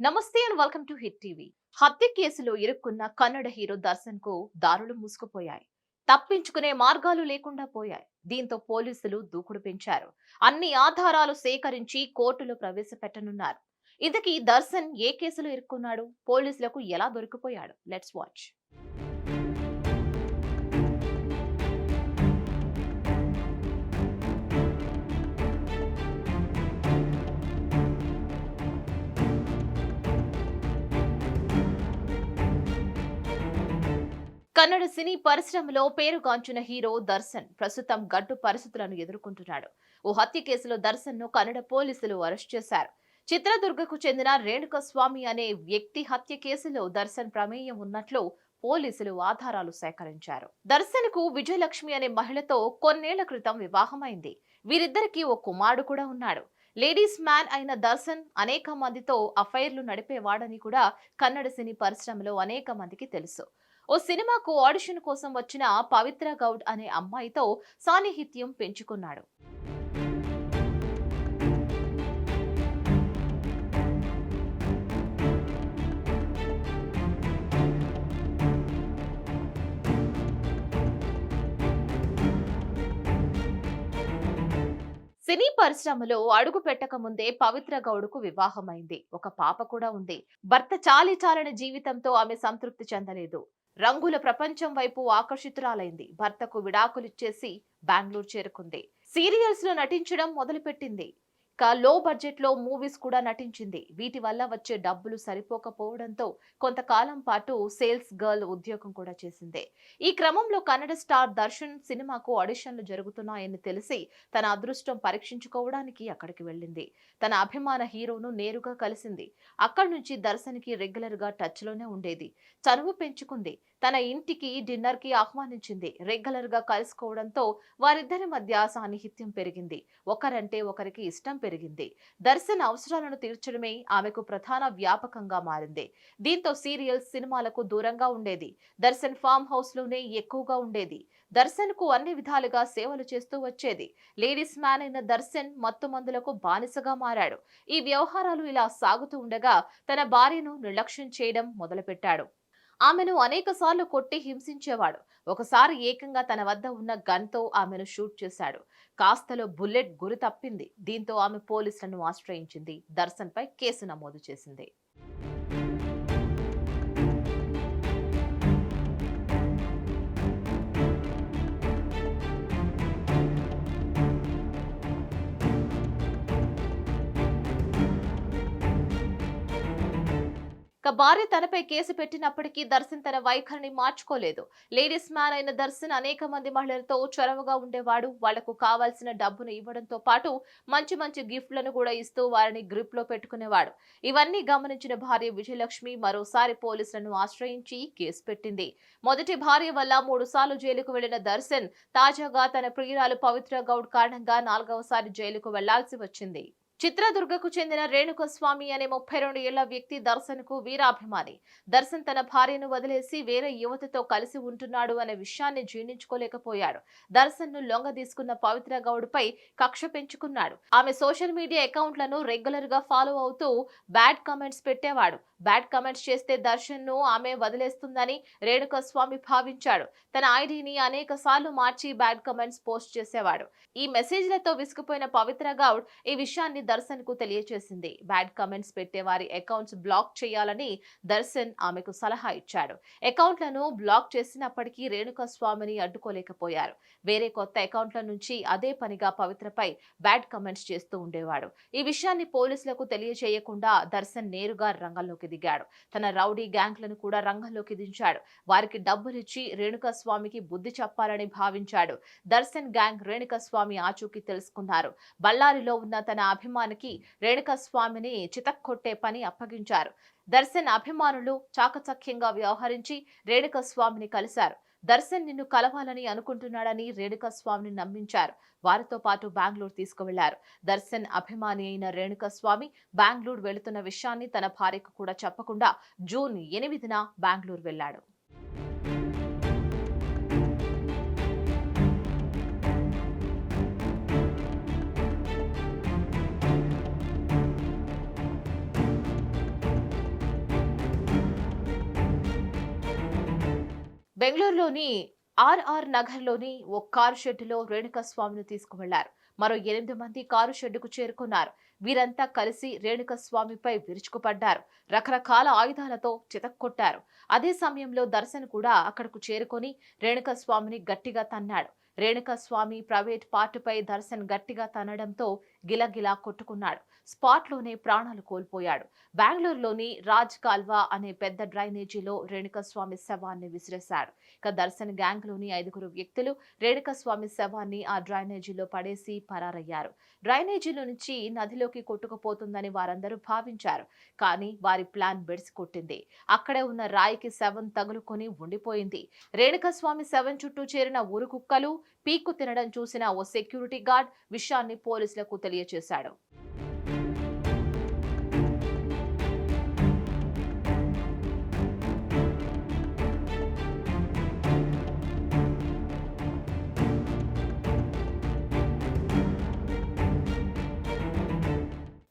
నమస్తే and welcome to Hit TV. హత్య కేసులో ఇరుక్కున్న కన్నడ హీరో దర్శన్కు దారులు మూసుకుపోయాయి. తప్పించుకునే మార్గాలు లేకుండా పోయాయి. దీంతో పోలీసులు దూకుడు పెంచారు. అన్ని ఆధారాలు సేకరించి కోర్టులో ప్రవేశపెట్టనున్నారు. ఇంతకీ దర్శన్ ఏ కేసులో ఇరుక్కున్నాడు? పోలీసులకు ఎలా దొరికిపోయాడు? Let's watch. కన్నడ సినీ పరిశ్రమలో పేరుగాంచిన హీరో దర్శన్ ప్రస్తుతం గడ్డు పరిస్థితులను ఎదుర్కొంటున్నాడు. ఓ హత్య కేసులో దర్శన్ను కన్నడ పోలీసులు అరెస్ట్ చేశారు. చిత్రదుర్గకు చెందిన రేణుకస్వామి అనే వ్యక్తి హత్య కేసులో దర్శన్ ప్రమేయం ఉన్నట్లు పోలీసులు ఆధారాలు సేకరించారు. దర్శన్కు విజయలక్ష్మి అనే మహిళతో కొన్నేళ్ళ క్రితం వివాహమైంది. వీరిద్దరికీ ఓ కుమారుడు కూడా ఉన్నాడు. లేడీస్ మ్యాన్ అయిన దర్శన్ అనేక మందితో అఫైర్లు నడిపేవాడని కూడా కన్నడ సినీ పరిశ్రమలో అనేక మందికి తెలుసు. ఓ సినిమాకు ఆడిషన్ కోసం వచ్చిన పవిత్ర గౌడ్ అనే అమ్మాయితో సాన్నిహిత్యం పెంచుకున్నాడు. సినీ పరిశ్రమలో అడుగు పెట్టక ముందే పవిత్ర గౌడ్కు వివాహమైంది. ఒక పాప కూడా ఉంది. భర్త చాలి చాలని జీవితంతో ఆమె సంతృప్తి చెందలేదు. రంగుల ప్రపంచం వైపు ఆకర్షితురాలైంది. భర్తకు విడాకులిచ్చేసి బెంగళూరు చేరుకుంది. సీరియల్స్లో నటించడం మొదలుపెట్టింది. ఇక లో బడ్జెట్లో మూవీస్ కూడా నటించింది. వీటి వల్ల వచ్చే డబ్బులు సరిపోకపోవడంతో కొంతకాలం పాటు సేల్స్ గర్ల్ ఉద్యోగం కూడా చేసింది. ఈ క్రమంలో కన్నడ స్టార్ దర్శన్ సినిమాకు ఆడిషన్లు జరుగుతున్నాయని తెలిసి తన అదృష్టం పరీక్షించుకోవడానికి అక్కడికి వెళ్ళింది. తన అభిమాన హీరోను నేరుగా కలిసింది. అక్కడి నుంచి దర్శన్కి రెగ్యులర్గా టచ్లోనే ఉండేది. చనువు పెంచుకుంది. తన ఇంటికి డిన్నర్కి ఆహ్వానించింది. రెగ్యులర్గా కలుసుకోవడంతో వారిద్దరి మధ్య సాన్నిహిత్యం పెరిగింది. ఒకరంటే ఒకరికి ఇష్టం పెరిగింది. దర్శన్ అవసరాలను తీర్చడమే ఆమెకు ప్రధాన వ్యాపకంగా మారింది. దీంతో సీరియల్స్ సినిమాలకు దూరంగా ఉండేది. దర్శన్ ఫామ్ హౌస్లోనే ఎక్కువగా ఉండేది. దర్శన్కు అన్ని విధాలుగా సేవలు చేస్తూ వచ్చేది. లేడీస్ మ్యాన్ అయిన దర్శన్ మత్తు మందులకు బానిసగా మారాడు. ఈ వ్యవహారాలు ఇలా సాగుతూ ఉండగా తన భార్యను నిర్లక్ష్యం చేయడం మొదలుపెట్టాడు. ఆమెను అనేక సార్లు కొట్టి హింసించేవాడు. ఒకసారి ఏకంగా తన వద్ద ఉన్న గన్తో ఆమెను షూట్ చేశాడు. కాస్తలో బుల్లెట్ గురి తప్పింది. దీంతో ఆమె పోలీసులను ఆశ్రయించింది. దర్శన్ పై కేసు నమోదు చేసింది. ఇక భార్య తనపై కేసు పెట్టినప్పటికీ దర్శన్ తన వైఖరిని మార్చుకోలేదు. లేడీస్ మ్యాన్ అయిన దర్శన్ అనేక మంది మహిళలతో చొరవగా ఉండేవాడు. వాళ్ళకు కావాల్సిన డబ్బును ఇవ్వడంతో పాటు మంచి మంచి గిఫ్ట్లను కూడా ఇస్తూ వారిని గ్రిప్లో పెట్టుకునేవాడు. ఇవన్నీ గమనించిన భార్య విజయలక్ష్మి మరోసారి పోలీసులను ఆశ్రయించి కేసు పెట్టింది. మొదటి భార్య వల్ల మూడు సార్లు జైలుకు వెళ్ళిన దర్శన్ తాజాగా తన ప్రియురాలు పవిత్ర గౌడ్ కారణంగా నాలుగవసారి జైలుకు వెళ్ళాల్సి వచ్చింది. చిత్రదుర్గకు చెందిన రేణుక స్వామి అనే ముప్పై రెండు ఏళ్ళ వ్యక్తి దర్శన్కు వీరాభిమాని. దర్శన్ తన భార్యను వదిలేసి వేరే యువతతో కలిసి ఉంటున్నాడు అనే విషయాన్ని జీర్ణించుకోలేకపోయాడు. దర్శన్ను లొంగ తీసుకున్న పవిత్ర గౌడ్ పై కక్ష పెంచుకున్నాడు. ఆమె సోషల్ మీడియా అకౌంట్లను రెగ్యులర్గా ఫాలో అవుతూ బ్యాడ్ కామెంట్స్ పెట్టేవాడు. బ్యాడ్ కామెంట్స్ చేస్తే దర్శన్ను ఆమె వదిలేస్తుందని రేణుకస్వామి భావించాడు. తన ఐడిని అనేక సార్లు మార్చి బ్యాడ్ కామెంట్స్ పోస్ట్ చేసేవాడు. ఈ మెసేజ్లతో విసుకుపోయిన పవిత్ర గౌడ్ ఈ విషయాన్ని దర్శన్కు తెలియజేసింది బ్యాడ్ కమెంట్స్ పెట్టే వారి అకౌంట్స్ బ్లాక్ చేయాలని దర్శన్ ఆమెకు సలహా ఇచ్చాడు. అకౌంట్లను బ్లాక్ చేసినప్పటికీ రేణుక స్వామిని అడ్డుకోలేకపోయారు. వేరే కొత్త అకౌంట్ల నుంచి అదే పనిగా పవిత్రపై బ్యాడ్ కమెంట్స్ చేస్తూ ఉండేవాడు. ఈ విషయాన్ని పోలీసులకు తెలియజేయకుండా దర్శన్ నేరుగా రంగంలోకి దిగాడు. తన రౌడీ గ్యాంగ్లను కూడా రంగంలోకి దించాడు. వారికి డబ్బులిచ్చి రేణుక స్వామికి బుద్ధి చెప్పాలని భావించాడు. దర్శన్ గ్యాంగ్ రేణుక స్వామి ఆచూకీ తెలుసుకున్నారు. బళ్ళారిలో ఉన్న తన అభిమాన రేణుకస్వామిని చితక్కొట్టే పని అప్పగించారు. దర్శన్ అభిమానులు చాకచక్యంగా వ్యవహరించి రేణుక స్వామిని కలిశారు. దర్శన్ నిన్ను కలవాలని అనుకుంటున్నాడని రేణుకస్వామిని నమ్మించారు. వారితో పాటు బెంగళూరు తీసుకువెళ్ళారు. దర్శన్ అభిమాని అయిన రేణుకస్వామి బెంగళూరు వెళుతున్న విషయాన్ని తన భార్యకు కూడా చెప్పకుండా జూన్ ఎనిమిదిన బెంగళూరు వెళ్ళాడు బెంగళూరులోని ఆర్ఆర్ నగర్లోని ఓ కారు షెడ్డులో రేణుకా స్వామిని తీసుకువెళ్ళారు. మరో ఎనిమిది మంది కారు షెడ్డుకు చేరుకున్నారు. వీరంతా కలిసి రేణుకస్వామిపై విరుచుకుపడ్డారు. రకరకాల ఆయుధాలతో చితక్కొట్టారు. అదే సమయంలో దర్శన్ కూడా అక్కడకు చేరుకొని రేణుకస్వామిని గట్టిగా తన్నాడు. రేణుకస్వామి ప్రైవేట్ పార్టుపై దర్శన్ గట్టిగా తనడంతో గిలగిలా కొట్టుకున్నాడు. స్పాట్లోనే ప్రాణాలు కోల్పోయాడు. బెంగళూరులోని రాజ్ కాల్వా అనే పెద్ద డ్రైనేజీలో రేణుకస్వామి శవాన్ని విసిరేశాడు ఇక దర్శన్ గ్యాంగ్లోని ఐదుగురు వ్యక్తులు రేణుకస్వామి శవాన్ని ఆ డ్రైనేజీలో పడేసి పరారయ్యారు. డ్రైనేజీలో నుంచి నదిలోకి కొట్టుకుపోతుందని వారందరూ భావించారు. కానీ వారి ప్లాన్ బెడిసి కొట్టింది అక్కడే ఉన్న రాయికి శవం తగులుకొని ఉండిపోయింది. రేణుకస్వామి శవం చుట్టూ చేరిన ఊరు కుక్కలు పీక్కు తినడం చూసిన ఓ సెక్యూరిటీ గార్డ్ విషయాన్ని పోలీసులకు తెలియజేశాడు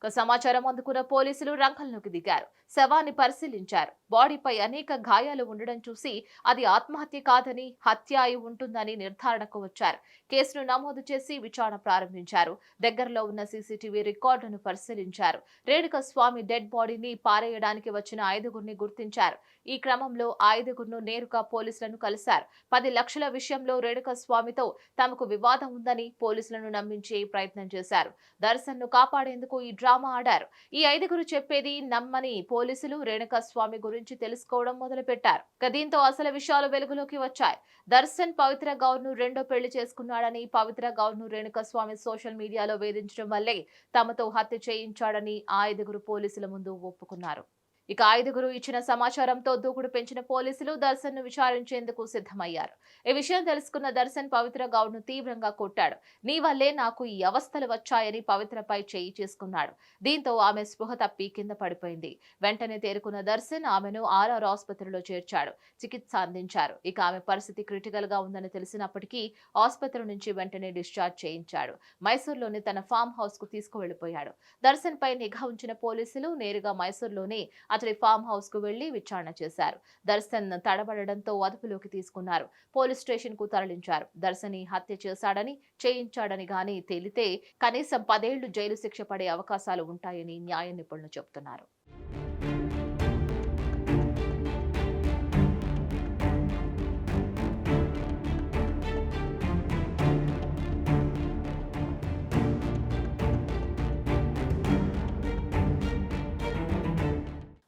సమాచారం అందుకున్న పోలీసులు రంగంలోకి దిగారు. శవాన్ని పరిశీలించారు. బాడీపై అనేక గాయాలు ఉండడం చూసి అది ఆత్మహత్య కాదని హత్య అయి ఉంటుందని నిర్ధారణకు వచ్చారు. కేసును నమోదు చేసి విచారణ ప్రారంభించారు. దగ్గరలో ఉన్న సీసీటీవీ రికార్డును పరిశీలించారు. రేణుక స్వామి డెడ్ బాడీని పారేయడానికి వచ్చిన ఐదుగురిని గుర్తించారు. ఈ క్రమంలో ఐదుగురును నేరుగా పోలీసులను కలిశారు. పది లక్షల విషయంలో రేణుక స్వామితో తమకు వివాదం ఉందని పోలీసులను నమ్మించే ప్రయత్నం చేశారు. దర్శన్ను కాపాడేందుకు ఈ డ్రామా ఆడారు. ఈ ఐదుగురు చెప్పేది నమ్మని పోలీసులు రేణుకా స్వామి గురించి తెలుసుకోవడం మొదలుపెట్టారు. దీంతో అసలు విషయాలు వెలుగులోకి వచ్చాయి. దర్శన్ పవిత్ర గౌర్ను రెండో పెళ్ళి చేసుకున్నాడని పవిత్ర గౌర్ను రేణుక స్వామి సోషల్ మీడియాలో వేధించడం వల్లే తమతో హత్య చేయించాడని ఆ ఐదుగురు పోలీసుల ముందు ఒప్పుకున్నారు. ఇక ఐదుగురు ఇచ్చిన సమాచారంతో దూకుడు పెంచిన పోలీసులు దర్శన్ను విచారించేందుకు సిద్ధమయ్యారు. ఈ విషయం తెలుసుకున్న దర్శన్ పవిత్ర గౌడ్ను తీవ్రంగా కొట్టాడు. నీ వల్లే నాకు ఈ అవస్థలు వచ్చాయని పవిత్రపై చేయి చేసుకున్నాడు. దీంతో ఆమె స్పృహ తప్పి కింద పడిపోయింది. వెంటనే తేరుకున్న దర్శన్ ఆమెను ఆర్ఆర్ ఆసుపత్రిలో చేర్చాడు. చికిత్స అందించారు. ఇక ఆమె పరిస్థితి క్రిటికల్గా ఉందని తెలిసినప్పటికీ ఆసుపత్రి నుంచి వెంటనే డిశ్చార్జ్ చేయించాడు. మైసూర్లోని తన ఫామ్ హౌస్కు తీసుకువెళ్ళిపోయాడు దర్శన్ పై నిఘా ఉంచిన పోలీసులు నేరుగా మైసూర్లోనే అతడి ఫామ్ హౌస్కు వెళ్ళి విచారణ చేశారు. దర్శన్ తడబడడంతో అదుపులోకి తీసుకున్నారు. పోలీస్ స్టేషన్కు తరలించారు. దర్శని హత్య చేశాడని చేయించాడని గాని తేలితే కనీసం పదేళ్ళు జైలు శిక్ష పడే అవకాశాలు ఉంటాయని న్యాయ నిపుణులు చెబుతున్నారు.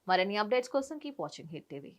మరిన్ని అప్డేట్స్ కోసం కీప్ వాచింగ్ హిట్ టీవీ